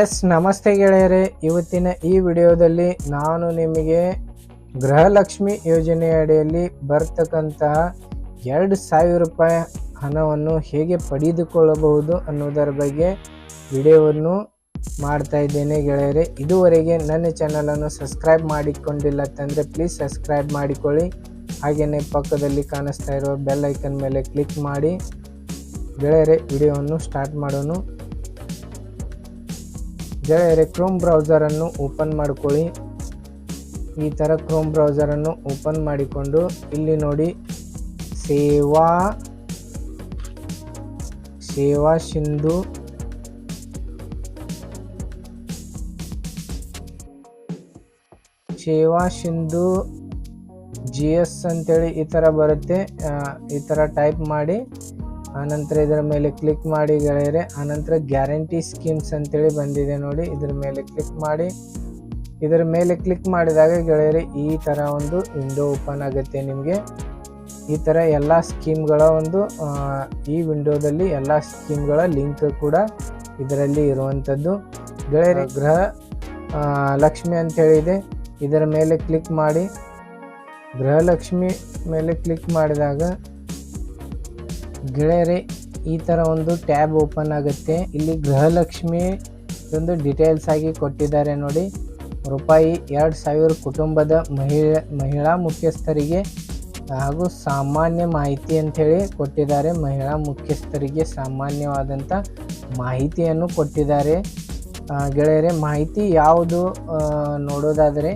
S, ನಮಸ್ತೆ ಗೆಳೆಯರೆ. ಇವತ್ತಿನ ಈ ವಿಡಿಯೋದಲ್ಲಿ ನಾನು ನಿಮಗೆ ಗೃಹಲಕ್ಷ್ಮಿ ಯೋಜನೆಯ ಅಡಿಯಲ್ಲಿ ಬರ್ತಕ್ಕಂತಹ ಎರಡು ಸಾವಿರ ರೂಪಾಯಿ ಹಣವನ್ನು ಹೇಗೆ ಪಡೆದುಕೊಳ್ಳಬಹುದು ಅನ್ನೋದರ ಬಗ್ಗೆ ವಿಡಿಯೋವನ್ನು ಮಾಡ್ತಾ ಇದ್ದೇನೆ ಗೆಳೆಯರೆ. ಇದುವರೆಗೆ ನನ್ನ ಚಾನಲನ್ನು ಸಬ್ಸ್ಕ್ರೈಬ್ ಮಾಡಿಕೊಂಡಿಲ್ಲ ತಂದರೆ ಪ್ಲೀಸ್ ಸಬ್ಸ್ಕ್ರೈಬ್ ಮಾಡಿಕೊಳ್ಳಿ. ಹಾಗೆಯೇ ಪಕ್ಕದಲ್ಲಿ ಕಾಣಿಸ್ತಾ ಇರುವ ಬೆಲ್ ಐಕನ್ ಮೇಲೆ ಕ್ಲಿಕ್ ಮಾಡಿ. ಗೆಳೆಯರೆ, ವಿಡಿಯೋವನ್ನು ಸ್ಟಾರ್ಟ್ ಮಾಡೋಣ. ಗೆಳೆಯರೆ ಕ್ರೋಮ್ ಬ್ರೌಸರನ್ನು ಓಪನ್ ಮಾಡ್ಕೊಳ್ಳಿ. ಈ ಥರ ಕ್ರೋಮ್ ಬ್ರೌಸರನ್ನು ಓಪನ್ ಮಾಡಿಕೊಂಡು ಇಲ್ಲಿ ನೋಡಿ ಸೇವಾ ಸೇವಾ ಸಿಂಧು ಸೇವಾ ಸಿಂಧು ಜಿ ಎಸ್ ಅಂತೇಳಿ ಈ ಥರ ಬರುತ್ತೆ. ಈ ಥರ ಟೈಪ್ ಮಾಡಿ ಆನಂತರ ಇದರ ಮೇಲೆ ಕ್ಲಿಕ್ ಮಾಡಿ ಗೆಳೆಯರೆ, ಆನಂತರ ಗ್ಯಾರಂಟಿ ಸ್ಕೀಮ್ಸ್ ಅಂತೇಳಿ ಬಂದಿದೆ ನೋಡಿ, ಇದರ ಮೇಲೆ ಕ್ಲಿಕ್ ಮಾಡಿ. ಇದರ ಮೇಲೆ ಕ್ಲಿಕ್ ಮಾಡಿದಾಗ ಗೆಳೆಯರೆ, ಈ ಥರ ಒಂದು ವಿಂಡೋ ಓಪನ್ ಆಗುತ್ತೆ ನಿಮಗೆ. ಈ ಥರ ಎಲ್ಲ ಸ್ಕೀಮ್ಗಳ ಒಂದು ಈ ವಿಂಡೋದಲ್ಲಿ ಎಲ್ಲ ಸ್ಕೀಮ್ಗಳ ಲಿಂಕ್ ಕೂಡ ಇದರಲ್ಲಿ ಇರುವಂಥದ್ದು ಗೆಳೆಯರೆ ಗೃಹ ಲಕ್ಷ್ಮಿ ಅಂತೇಳಿದೆ ಇದರ ಮೇಲೆ ಕ್ಲಿಕ್ ಮಾಡಿ. ಗೃಹಲಕ್ಷ್ಮಿ ಮೇಲೆ ಕ್ಲಿಕ್ ಮಾಡಿದಾಗ ಗೆಳೆಯರೆ, ಈ ಥರ ಒಂದು ಟ್ಯಾಬ್ ಓಪನ್ ಆಗುತ್ತೆ. ಇಲ್ಲಿ ಗೃಹಲಕ್ಷ್ಮಿ ಒಂದು ಡೀಟೇಲ್ಸ್ ಆಗಿ ಕೊಟ್ಟಿದ್ದಾರೆ ನೋಡಿ. ರೂಪಾಯಿ ಎರಡು ಸಾವಿರ ಕುಟುಂಬದ ಮಹಿಳೆ, ಮಹಿಳಾ ಮುಖ್ಯಸ್ಥರಿಗೆ ಹಾಗೂ ಸಾಮಾನ್ಯ ಮಾಹಿತಿ ಅಂಥೇಳಿ ಕೊಟ್ಟಿದ್ದಾರೆ. ಮಹಿಳಾ ಮುಖ್ಯಸ್ಥರಿಗೆ ಸಾಮಾನ್ಯವಾದಂಥ ಮಾಹಿತಿಯನ್ನು ಕೊಟ್ಟಿದ್ದಾರೆ. ಗೆಳೆಯರೇ, ಮಾಹಿತಿ ಯಾವುದು? ನೋಡೋದಾದರೆ,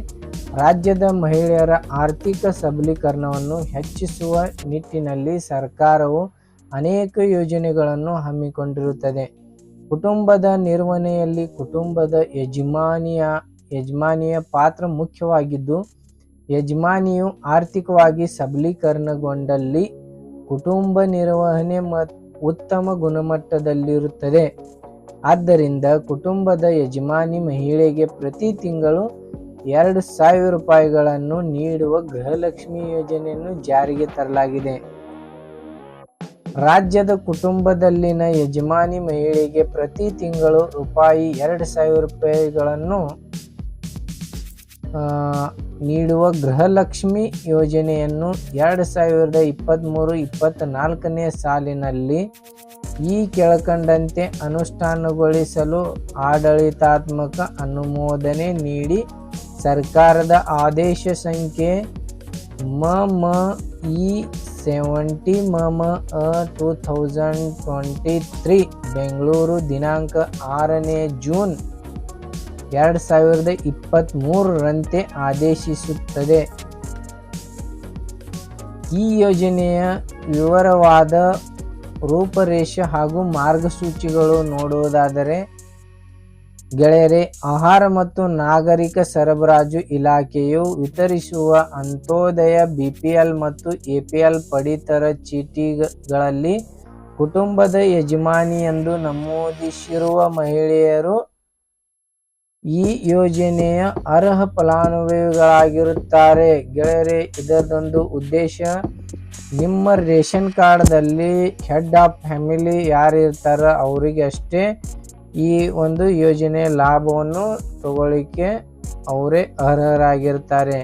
ರಾಜ್ಯದ ಮಹಿಳೆಯರ ಆರ್ಥಿಕ ಸಬಲೀಕರಣವನ್ನು ಹೆಚ್ಚಿಸುವ ನಿಟ್ಟಿನಲ್ಲಿ ಸರ್ಕಾರವು ಅನೇಕ ಯೋಜನೆಗಳನ್ನು ಹಮ್ಮಿಕೊಂಡಿರುತ್ತದೆ. ಕುಟುಂಬದ ನಿರ್ವಹಣೆಯಲ್ಲಿ ಕುಟುಂಬದ ಯಜಮಾನಿಯ ಯಜಮಾನಿಯ ಪಾತ್ರ ಮುಖ್ಯವಾಗಿದ್ದು, ಯಜಮಾನಿಯು ಆರ್ಥಿಕವಾಗಿ ಸಬಲೀಕರಣಗೊಂಡಲ್ಲಿ ಕುಟುಂಬ ನಿರ್ವಹಣೆ ಮ, ಉತ್ತಮ ಗುಣಮಟ್ಟದಲ್ಲಿರುತ್ತದೆ. ಆದ್ದರಿಂದ ಕುಟುಂಬದ ಯಜಮಾನಿ ಮಹಿಳೆಗೆ ಪ್ರತಿ ತಿಂಗಳು ಎರಡು ಸಾವಿರ ರೂಪಾಯಿಗಳನ್ನು ನೀಡುವ ಗೃಹಲಕ್ಷ್ಮಿ ಯೋಜನೆಯನ್ನು ಜಾರಿಗೆ ತರಲಾಗಿದೆ. ರಾಜ್ಯದ ಕುಟುಂಬದಲ್ಲಿನ ಯಜಮಾನಿ ಮಹಿಳೆಗೆ ಪ್ರತಿ ತಿಂಗಳು ರೂಪಾಯಿ ಎರಡು ಸಾವಿರ ರೂಪಾಯಿಗಳನ್ನು ನೀಡುವ ಗೃಹಲಕ್ಷ್ಮಿ ಯೋಜನೆಯನ್ನು ಎರಡು ಸಾವಿರದ ಇಪ್ಪತ್ತ್ಮೂರು ಇಪ್ಪತ್ತ್ನಾಲ್ಕನೇ ಸಾಲಿನಲ್ಲಿ ಈ ಕೆಳಕಂಡಂತೆ ಅನುಷ್ಠಾನಗೊಳಿಸಲು ಆಡಳಿತಾತ್ಮಕ ಅನುಮೋದನೆ ನೀಡಿ ಸರ್ಕಾರದ ಆದೇಶ ಸಂಖ್ಯೆ ಮ ಮ, ಇ ಸೆವೆಂಟಿ ಮಮ ಮ two thousand twenty three Bengaluru, ದಿನಾಂಕ ಆರನೇ ಜೂನ್ ಎರಡು ಸಾವಿರದ ಇಪ್ಪತ್ತ್ಮೂರರಂತೆ ಆದೇಶಿಸುತ್ತದೆ. ಈ ಯೋಜನೆಯ ವಿವರವಾದ ರೂಪರೇಷೆ ಹಾಗೂ ಮಾರ್ಗಸೂಚಿಗಳು ನೋಡುವುದಾದರೆ ಗೆಳೆಯರೆ, ಆಹಾರ ಮತ್ತು ನಾಗರಿಕ ಸರಬರಾಜು ಇಲಾಖೆಯು ವಿತರಿಸುವ ಅಂತ್ಯೋದಯ ಬಿಪಿಎಲ್ ಮತ್ತು ಎಪಿಎಲ್ ಪಡಿತರ ಚೀಟಿಗಳಲ್ಲಿ ಕುಟುಂಬದ ಯಜಮಾನಿ ಎಂದು ನಮೂದಿಸಿರುವ ಮಹಿಳೆಯರು ಈ ಯೋಜನೆಯ ಅರ್ಹ ಫಲಾನುಭವಿಗಳಾಗಿರುತ್ತಾರೆ. ಗೆಳೆಯರೆ, ಇದರದೊಂದು ಉದ್ದೇಶ, ನಿಮ್ಮ ರೇಷನ್ ಕಾರ್ಡ್ದಲ್ಲಿ ಹೆಡ್ ಆಫ್ ಫ್ಯಾಮಿಲಿ ಯಾರು ಇರ್ತಾರ ಅವರಿಗೆ ಅಷ್ಟೇ ಈ ಒಂದು ಯೋಜನೆಯ ಲಾಭವನ್ನು ತಗೊಳ್ಳಿಕ್ಕೆ ಅವರೇ ಅರ್ಹರಾಗಿರ್ತಾರೆ.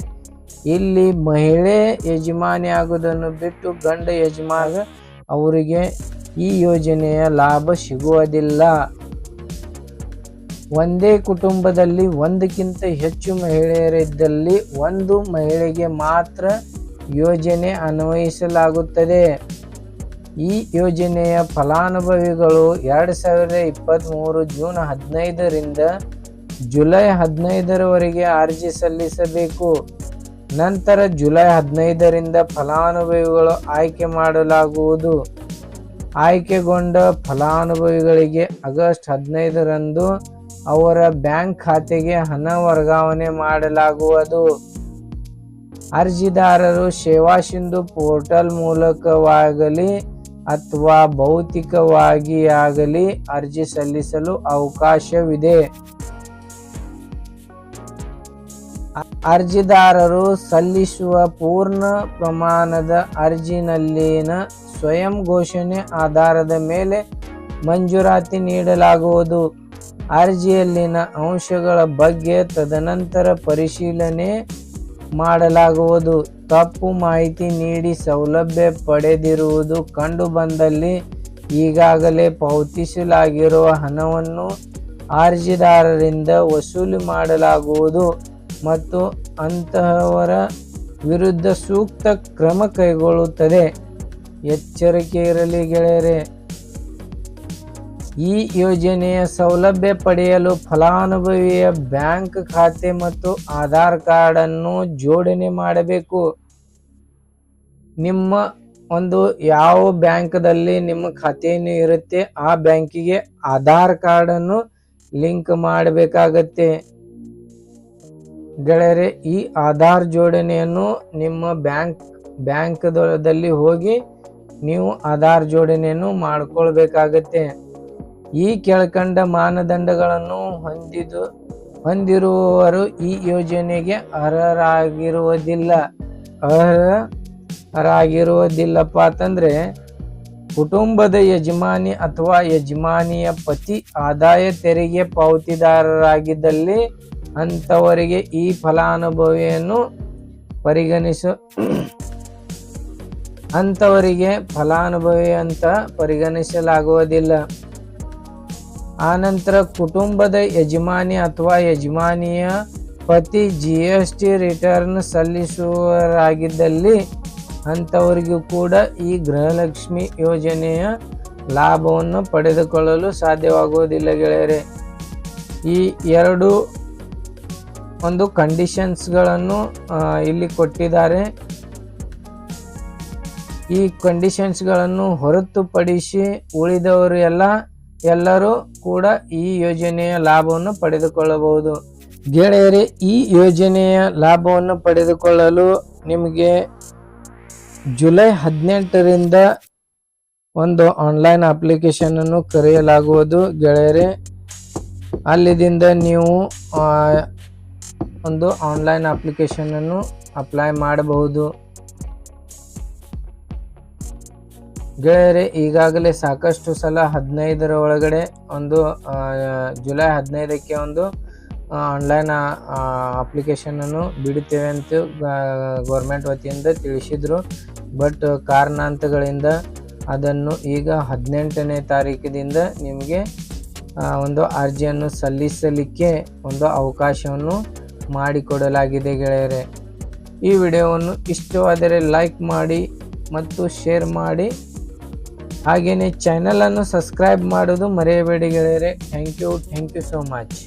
ಇಲ್ಲಿ ಮಹಿಳೆ ಯಜಮಾನಿ ಆಗೋದನ್ನು ಬಿಟ್ಟು ಗಂಡ ಯಜಮಾನ ಅವರಿಗೆ ಈ ಯೋಜನೆಯ ಲಾಭ ಸಿಗುವುದಿಲ್ಲ. ಒಂದೇ ಕುಟುಂಬದಲ್ಲಿ ಒಂದಕ್ಕಿಂತ ಹೆಚ್ಚು ಮಹಿಳೆಯರಿದ್ದಲ್ಲಿ ಒಂದು ಮಹಿಳೆಗೆ ಮಾತ್ರ ಯೋಜನೆ ಅನ್ವಯಿಸಲಾಗುತ್ತದೆ. ಈ ಯೋಜನೆಯ ಫಲಾನುಭವಿಗಳು ಎರಡು ಸಾವಿರದ ಇಪ್ಪತ್ತ್ಮೂರು ಜೂನ್ ಹದಿನೈದರಿಂದ ಜುಲೈ ಹದಿನೈದರವರೆಗೆ ಅರ್ಜಿ ಸಲ್ಲಿಸಬೇಕು. ನಂತರ ಜುಲೈ ಹದಿನೈದರಿಂದ ಫಲಾನುಭವಿಗಳು ಆಯ್ಕೆ ಮಾಡಲಾಗುವುದು. ಆಯ್ಕೆಗೊಂಡ ಫಲಾನುಭವಿಗಳಿಗೆ ಆಗಸ್ಟ್ ಹದಿನೈದರಂದು ಅವರ ಬ್ಯಾಂಕ್ ಖಾತೆಗೆ ಹಣ ವರ್ಗಾವಣೆ ಮಾಡಲಾಗುವುದು. ಅರ್ಜಿದಾರರು ಸೇವಾ ಸಿಂಧು ಪೋರ್ಟಲ್ ಮೂಲಕವಾಗಲಿ ಅಥವಾ ಭೌತಿಕವಾಗಿ ಆಗಲಿ ಅರ್ಜಿ ಸಲ್ಲಿಸಲು ಅವಕಾಶವಿದೆ. ಅರ್ಜಿದಾರರು ಸಲ್ಲಿಸುವ ಪೂರ್ಣ ಪ್ರಮಾಣದ ಅರ್ಜಿನಲ್ಲಿನ ಸ್ವಯಂ ಘೋಷಣೆ ಆಧಾರದ ಮೇಲೆ ಮಂಜೂರಾತಿ ನೀಡಲಾಗುವುದು. ಅರ್ಜಿಯಲ್ಲಿನ ಅಂಶಗಳ ಬಗ್ಗೆ ತದನಂತರ ಪರಿಶೀಲನೆ ಮಾಡಲಾಗುವುದು. ತಪ್ಪು ಮಾಹಿತಿ ನೀಡಿ ಸೌಲಭ್ಯ ಪಡೆದಿರುವುದು ಕಂಡುಬಂದಲ್ಲಿ ಈಗಾಗಲೇ ಪಾವತಿಸಲಾಗಿರುವ ಹಣವನ್ನು ಅರ್ಜಿದಾರರಿಂದ ವಸೂಲಿ ಮಾಡಲಾಗುವುದು ಮತ್ತು ಅಂತಹವರ ವಿರುದ್ಧ ಸೂಕ್ತ ಕ್ರಮ ಕೈಗೊಳ್ಳುತ್ತದೆ. ಎಚ್ಚರಿಕೆ ಇರಲಿ ಗೆಳೆಯರೆ. ಈ ಯೋಜನೆಯ ಸೌಲಭ್ಯ ಪಡೆಯಲು ಫಲಾನುಭವಿಯ ಬ್ಯಾಂಕ್ ಖಾತೆ ಮತ್ತು ಆಧಾರ್ ಕಾರ್ಡನ್ನು ಜೋಡಣೆ ಮಾಡಬೇಕು. ನಿಮ್ಮ ಒಂದು ಯಾವ ಬ್ಯಾಂಕ್ದಲ್ಲಿ ನಿಮ್ಮ ಖಾತೆಯನ್ನು ಇರುತ್ತೆ, ಆ ಬ್ಯಾಂಕಿಗೆ ಆಧಾರ್ ಕಾರ್ಡನ್ನು ಲಿಂಕ್ ಮಾಡಬೇಕಾಗತ್ತೆ. ಗೆಳೆಯರೆ, ಈ ಆಧಾರ್ ಜೋಡಣೆಯನ್ನು ನಿಮ್ಮ ಬ್ಯಾಂಕ್, ಬ್ಯಾಂಕ್ದಲ್ಲಿ ಹೋಗಿ ನೀವು ಆಧಾರ್ ಜೋಡಣೆಯನ್ನು ಮಾಡಿಕೊಳ್ಬೇಕಾಗತ್ತೆ. ಈ ಕೆಳಕಂಡ ಮಾನದಂಡಗಳನ್ನು ಹೊಂದಿದು, ಹೊಂದಿರುವವರು ಈ ಯೋಜನೆಗೆ ಅರ್ಹರಾಗಿರುವುದಿಲ್ಲ. ಅರ್ಹರಾಗಿರುವುದಿಲ್ಲಪ್ಪ ಅಂತಂದ್ರೆ ಕುಟುಂಬದ ಯಜಮಾನಿ ಅಥವಾ ಯಜಮಾನಿಯ ಪತಿ ಆದಾಯ ತೆರಿಗೆ ಪಾವತಿದಾರರಾಗಿದ್ದಲ್ಲಿ ಅಂಥವರಿಗೆ ಈ ಫಲಾನುಭವಿಯನ್ನು ಪರಿಗಣಿಸ ಅಂಥವರಿಗೆ ಫಲಾನುಭವಿ ಅಂತ ಪರಿಗಣಿಸಲಾಗುವುದಿಲ್ಲ. ಆನಂತರ ಕುಟುಂಬದ ಯಜಮಾನಿ ಅಥವಾ ಯಜಮಾನಿಯ ಪತಿ ಜಿ ಎಸ್ ಟಿ ರಿಟರ್ನ್ ಸಲ್ಲಿಸುವರಾಗಿದ್ದಲ್ಲಿ ಅಂಥವರಿಗೂ ಕೂಡ ಈ ಗೃಹಲಕ್ಷ್ಮಿ ಯೋಜನೆಯ ಲಾಭವನ್ನು ಪಡೆದುಕೊಳ್ಳಲು ಸಾಧ್ಯವಾಗುವುದಿಲ್ಲ ಗೆಳೆಯರೆ. ಈ ಎರಡು ಒಂದು ಕಂಡೀಷನ್ಸ್ಗಳನ್ನು ಇಲ್ಲಿ ಕೊಟ್ಟಿದ್ದಾರೆ. ಈ ಕಂಡೀಷನ್ಸ್ಗಳನ್ನು ಹೊರತುಪಡಿಸಿ ಉಳಿದವರು ಎಲ್ಲ, ಎಲ್ಲರೂ ಕೂಡ ಈ ಯೋಜನೆಯ ಲಾಭವನ್ನು ಪಡೆದುಕೊಳ್ಳಬಹುದು. ಗೆಳೆಯರೆ, ಈ ಯೋಜನೆಯ ಲಾಭವನ್ನು ಪಡೆದುಕೊಳ್ಳಲು ನಿಮಗೆ ಜುಲೈ ಹದಿನೆಂಟರಿಂದ ಒಂದು ಆನ್ಲೈನ್ ಅಪ್ಲಿಕೇಶನ್ ಅನ್ನು ಕರೆಯಲಾಗುವುದು. ಗೆಳೆಯರೆ ಅಲ್ಲಿದಿಂದ ನೀವು ಒಂದು ಆನ್ಲೈನ್ ಅಪ್ಲಿಕೇಶನ್ ಅನ್ನು ಅಪ್ಲೈ ಮಾಡಬಹುದು. ಗೆಳೆಯರೆ, ಈಗಾಗಲೇ ಸಾಕಷ್ಟು ಸಲ ಹದಿನೈದರ ಒಳಗಡೆ ಒಂದು ಜುಲೈ ಹದಿನೈದಕ್ಕೆ ಒಂದು ಆನ್ಲೈನ್ ಅಪ್ಲಿಕೇಶನನ್ನು ಬಿಡುತ್ತೇವೆ ಅಂತ ಗೌರ್ಮೆಂಟ್ ವತಿಯಿಂದ ತಿಳಿಸಿದರು. ಬಟ್ ಕಾರಣಾಂತಗಳಿಂದ ಅದನ್ನು ಈಗ ಹದಿನೆಂಟನೇ ತಾರೀಕಿನಿಂದ ನಿಮಗೆ ಒಂದು ಅರ್ಜಿಯನ್ನು ಸಲ್ಲಿಸಲಿಕ್ಕೆ ಒಂದು ಅವಕಾಶವನ್ನು ಮಾಡಿಕೊಡಲಾಗಿದೆ ಗೆಳೆಯರೆ. ಈ ವಿಡಿಯೋವನ್ನು ಇಷ್ಟವಾದರೆ ಲೈಕ್ ಮಾಡಿ ಮತ್ತು ಶೇರ್ ಮಾಡಿ. ಹಾಗೆಯೇ ಚಾನಲನ್ನು ಸಬ್ಸ್ಕ್ರೈಬ್ ಮಾಡೋದು ಮರೆಯಬೇಡಿ ಗೆಳೆಯರೆ. Thank you thank you so much